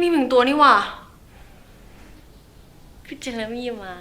นี่หนึ่งนี้มึงตัวนี่หว่าพี่เจลมี่มา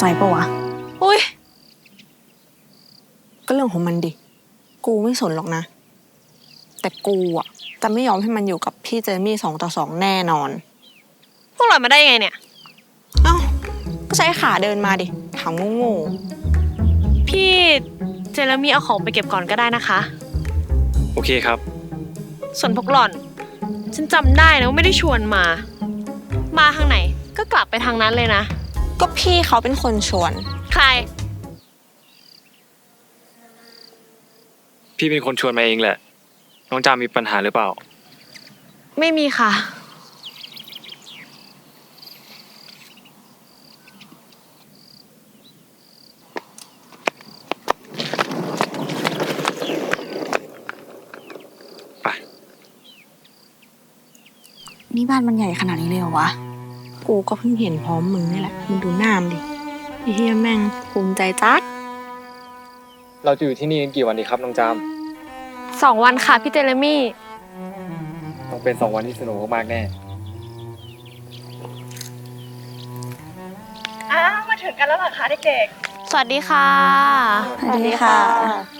ใจปะวะ อุ้ย ก็เรื่องของมันดิ กูไม่สนหรอกนะ แต่กูอะ จะไม่ยอมให้มันอยู่กับพี่เจมี่สองต่อสองแน่นอน พวกเรามาได้ยังไงเนี่ย เอ้า ก็ใช้ขาเดินมาดิ ถามโง่พี่เจลมี่เอาของไปเก็บก่อนก็ได้นะคะ โอเคครับ ส่วนพวกหล่อน ฉันจำได้นะว่าไม่ได้ชวนมา มาทางไหนก็กลับไปทางนั้นเลยนะๆ ก็พี่เขาเป็นคนชวน ใคร พี่เป็นคนชวนมาเองแหละ น้องจามีปัญหาหรือเปล่า ไม่มีค่ะไปนี่บ้านมันใหญ่ขนาดนี้เลยเหรอวะ กูก็เพิ่งเห็นพร้อมมึงนี่แหละ มึงดูหน้ามนดิไอ้เฮียแม่งภูมิใจจัดเราจะอยู่ที่นี่กันกี่วันดีครับน้องจามสองวันค่ะพี่เจเรมี่ ต้องเป็นสองวันที่สนุกมากๆแน่ อ้าวมาถึงกันแล้วเหรอคะเด็กสวัสดีค่ะ สวัสดีค่ะ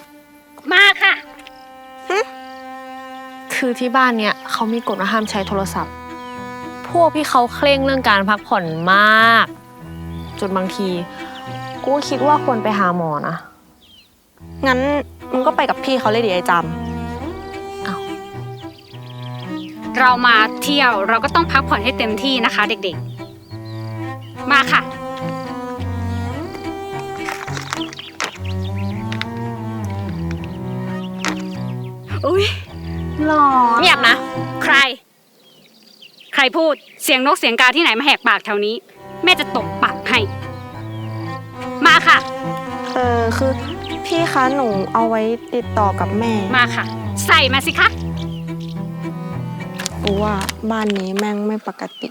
ๆ มาค่ะ คือที่บ้านเนี่ยเขามีกฎว่าห้ามใช้โทรศัพท์ พวกพี่เขาเคร่งเรื่องการพักผ่อนมาก จนบางที กูก็คิดว่าควรไปหาหมอนะ งั้นมึงก็ไปกับพี่เขาเลยดิไอ้จเรามาเที่ยวเราก็ต้องพักผ่อนให้เต็มที่นะคะ เด็กๆ มาค่ะ อุ้ยหล่อ เงียบนะ ใครใค รพูดเสียงนกเสียงกาที่ไหนมาแหกปากแถวนี้ แม่จะตบปากให้ มาค่ะำเออคือพี่คะหนูเอาไว้ติดต่อกับแม่ มาค่ะ ใส่มาสิคะกูว่าบ้านนี้แม่งไม่ปกติ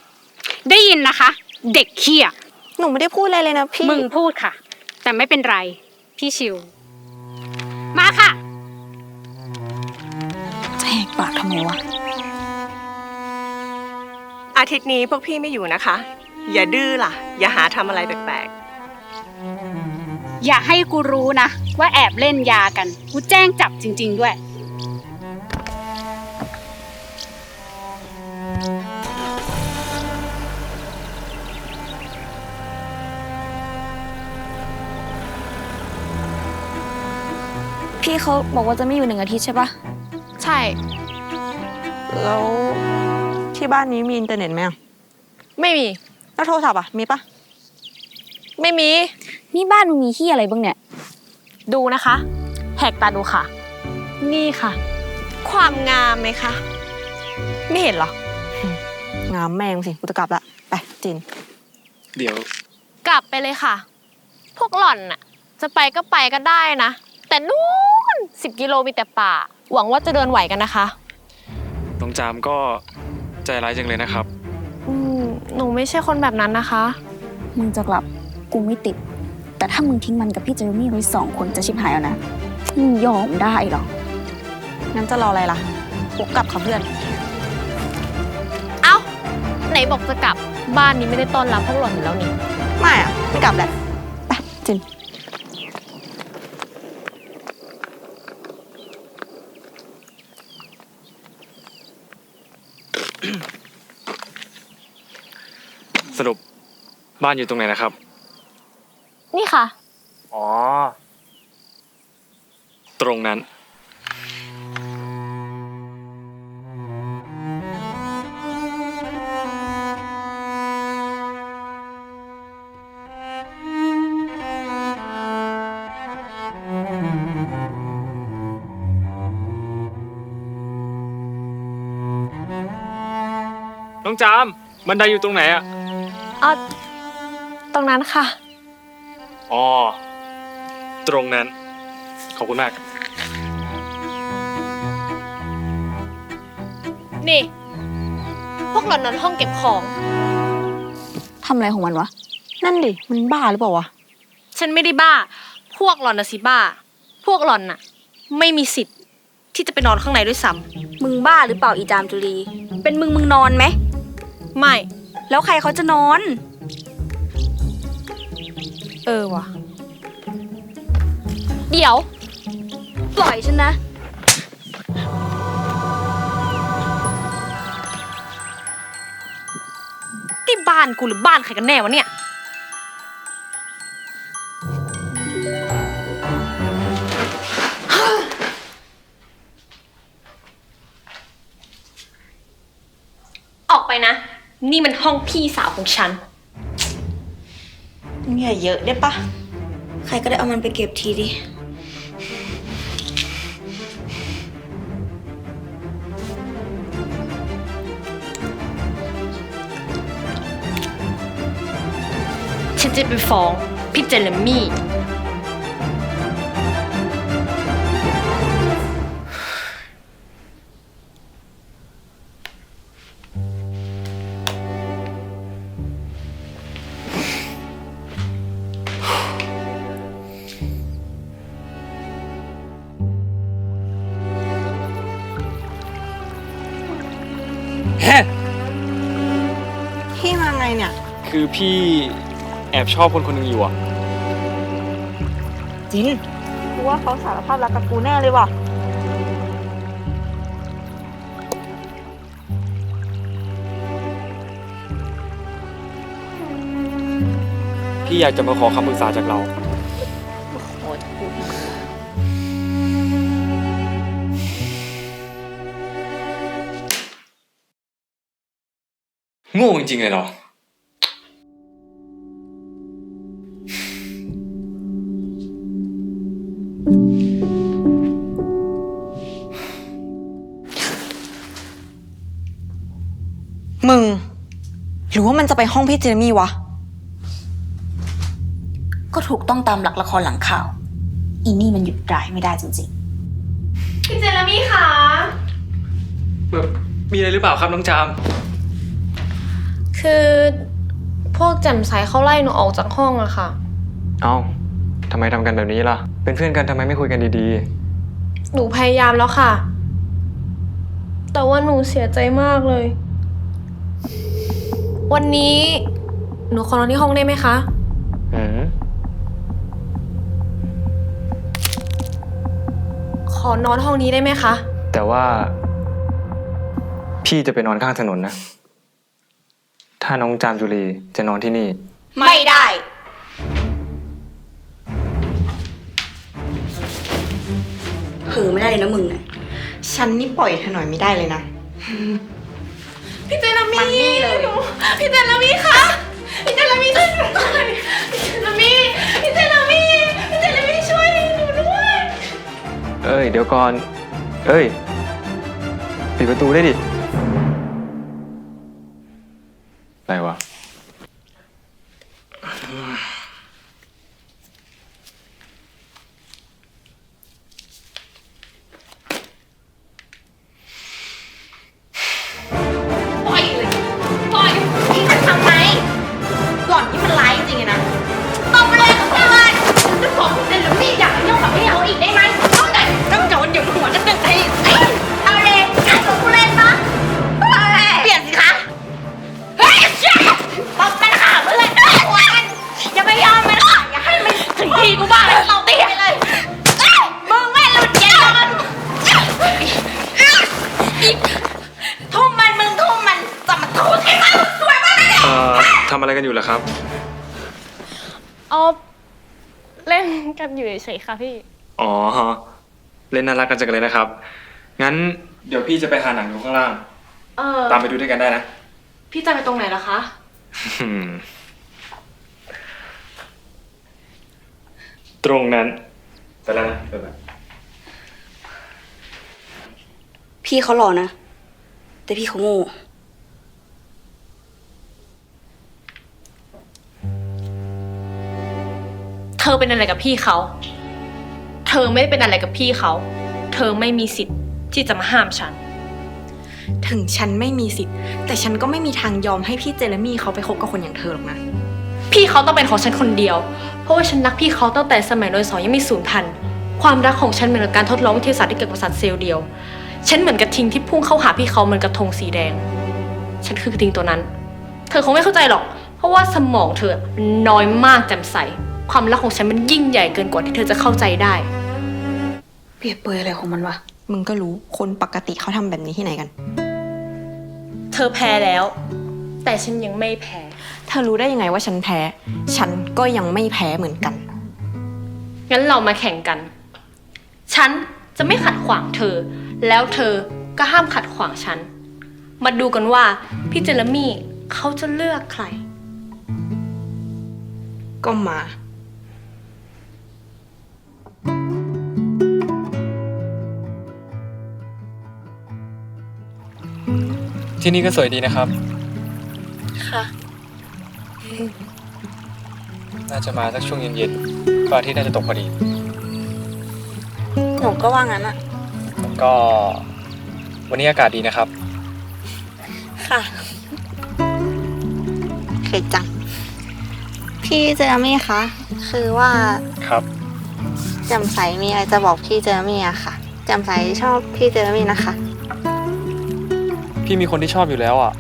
ได้ยินนะคะ เด็กเขี้ยหนูไม่ได้พูดอะไรเลยนะพี่มึงพูดค่ะ แต่ไม่เป็นไร พี่ชิว มาค่ะ จะแหกปากทำไมวะ อาทิตย์นี้พวกพี่ไม่อยู่นะคะ อย่าดื้อล่ะ อย่าหาทำอะไรแปลกอย่าให้กูรู้นะ ว่าแอบเล่นยากัน กูแจ้งจับจริง ๆ ด้วย พี่เขาบอกว่าจะไม่อยู่หนึ่งอาทิตย์ใช่ปะใช่ แล้ว ที่บ้านนี้มีอินเทอร์เน็ตไหมอะไม่มี แล้วโทรศัพท์อะมีปะไม่มี นี่บ้านมึงมีที่อะไรบ้างเนี่ย ดูนะคะ แหกตาดูค่ะ นี่ค่ะ ความงามไหมคะ ไม่เห็นเหรอ งามแม่งสิกูจะกลับละไปจิน เดี๋ยว กลับไปเลยค่ะ พวกหล่อนน่ะ จะไปก็ไปก็ได้นะ แต่นู่นสิบกิโลมีแต่ป่า หวังว่าจะเดินไหวกันนะคะ น้องจามก็ ใจร้ายจังเลยนะครับ อืมหนูไม่ใช่คนแบบนั้นนะคะ มึงจะกลับกูไม่ติด แต่ถ้ามึงทิ้งมันกับพี่เจอร์มี่ไว้สองคนจะชิบหายแล้วนะมึงยอมได้เหรองั้นจะรออะไรล่ะกูกลับค่ะเพื่อน เอ้า ไหนบอกจะกลับบ้านนี้ไม่ได้ต้อนรับพวกหล่อนอยู่แล้วนี่ ไม่อะไม่กลับแหละไปจิน บ้านอยู่ตรงไหนนะครับ นี่ค่ะ อ๋อ ตรงนั้น น้องจาม บันไดอยู่ตรงไหนอะ รงนั้นค่ะ อ๋อ ตรงนั้น ขอบคุณมาก นี่ พวกหล่อนนอนห้องเก็บของ ทำอะไรของมันวะ นั่นดิ มันบ้าหรือเปล่าวะ ฉันไม่ได้บ้า พวกหล่อนนะสิบ้า พวกหล่อนน่ะ ไม่มีสิทธิ์ ที่จะไปนอนข้างในด้วยซ้มึงบ้าหรือเปล่าอีจามจุลี เป็นมึงมึงนอนไหมำไม่ แล้วใครเขาจะนอน เออว่ะ เดี๋ยว ปล่อยฉันนะ ที่บ้านกูหรือบ้านใครกันแน่วะเนี่ย ออกไปนะ นี่มันห้องพี่สาวของฉัน มึงอย่าเยอะได้ปะใครก็ได้เอามันไปเก็บทีดิ ฉันจะไปฟ้องพี่เจเลมี่ พี่มาไงเนี่ย คือพี่แอบชอบคนคนหนึ่งอยู่อะจินกูว่าเขาสารภาพรักกับกูแน่เลยว่ะ พี่อยากจะมาขอคำปรึกษาจากเรา โง่จริงๆเลยเหรอมึง หรือว่ามันจะไปห้องพี่เจมี่วะ ก็ถูกต้องตามหลักละครหลังข่าว อีนี่มันหยุดร้ายไม่ได้จริงพี่เจเลมี่คะแบบมีอะไรหรือเปล่าครับน้องจาม คือพวกแจ่มใสเขาไล่หนูออกจากห้องอะค่ะ เอ้าทำไมทำกันแบบนี้ล่ะ เป็นเพื่อนกันทำไมไม่คุยกันดีหนูพยายามแล้วค่ะ แต่ว่าหนูเสียใจมากเลย วันนี้ หนูขอนอนที่ห้องได้ไหมคะ ๆอืมขอนอนห้องนี้ได้ไหมคะ แต่ว่า พี่จะไปนอนข้างถนนนะ ถ้าน้องจามจุลีจะนอนที่นี่ๆไม่ได้ เผือไม่ได้เลยนะมึงน่ะฉันนี่ปล่อยเธอหน่อยไม่ได้เลยนะ พี่เจลามีมันนี่เลย หนูพี่เจลามีคะพี่เจลามีช่วยหนูหน่อยพี่เจลามีพี่เจลามีพี่เจลามีช่วยหนูด้วย เอ้ย เดี๋ยวก่อน เอ้ย ปิดประตูได้ดิ กันอยู่ล่ะครับอ๋อเล่นกันอยู่เฉยๆค่ะพี่ อ๋อ เล่นน่ารักกันจังเลยนะครับ งั้นเดี๋ยวพี่จะไปหาหนังดูข้างล่าง เออตามไปดูด้วยกันได้นะ พี่จะไปตรงไหนล่ะคะอืมตรงนั้นไปแล้วนะไปแล้วพี่เขาหล่อนะ แต่พี่เขาโง่ อเป็นอะไรกับพี่เขา เธอไม่ได้เป็นอะไรกับพี่เขา เธอไม่มีสิทธิ์ที่จะมาห้ามฉัน ถึงฉันไม่มีสิทธิ์ แต่ฉันก็ไม่มีทางยอมให้พี่เจเรมี่เขาไปคบกับคนอย่างเธอหรอกนะ พี่เขาต้องเป็นของฉันคนเดียว เพราะว่าฉันรักพี่เขาตั้งแต่สมัยโดยสองยังไม่สูญพันธุ์ ความรักของฉันเหมือนกับการทดลองวิทยาศาสตร์ที่เกิดกับสัตว์เซลล์เดียว ฉันเหมือนกระทิงที่พุ่งเข้าหาพี่เขาเหมือนกระทงสีแดง ฉันคือกระทิงตัวนั้น เธอคงไม่เข้าใจหรอก เพราะว่าสมองเธอมันน้อยมากแจ่มใส ความรักของฉันมันยิ่งใหญ่เกินกว่าที่เธอจะเข้าใจได้ เปรียบเปรยอะไรของมันวะ มึงก็รู้คนปกติเขาทำแบบนี้ที่ไหนกัน เธอแพ้แล้ว แต่ฉันยังไม่แพ้ เธอรู้ได้ยังไงว่าฉันแพ้ ฉันก็ยังไม่แพ้เหมือนกัน งั้นเรามาแข่งกัน ฉันจะไม่ขัดขวางเธอ แล้วเธอก็ห้ามขัดขวางฉัน มาดูกันว่าพี่เจเรมี่เขาจะเลือกใคร ก็มา ที่นี่ก็สวยดีนะครับ ค่ะ น่าจะมาสักช่วงเย็นๆก็อาทิตย์น่าจะตกพอดี หนูก็ว่างั้นอะก็ วันนี้อากาศดีนะครับ ค่ะ เคยจัง พี่เจอมี่คะ คือว่าครับแจำใสมีอะไรจะบอกพี่เจอมี่อะค่ะแจำใสชอบพี่เจอมี่นะคะ พี่มีคนที่ชอบอยู่แล้วอะ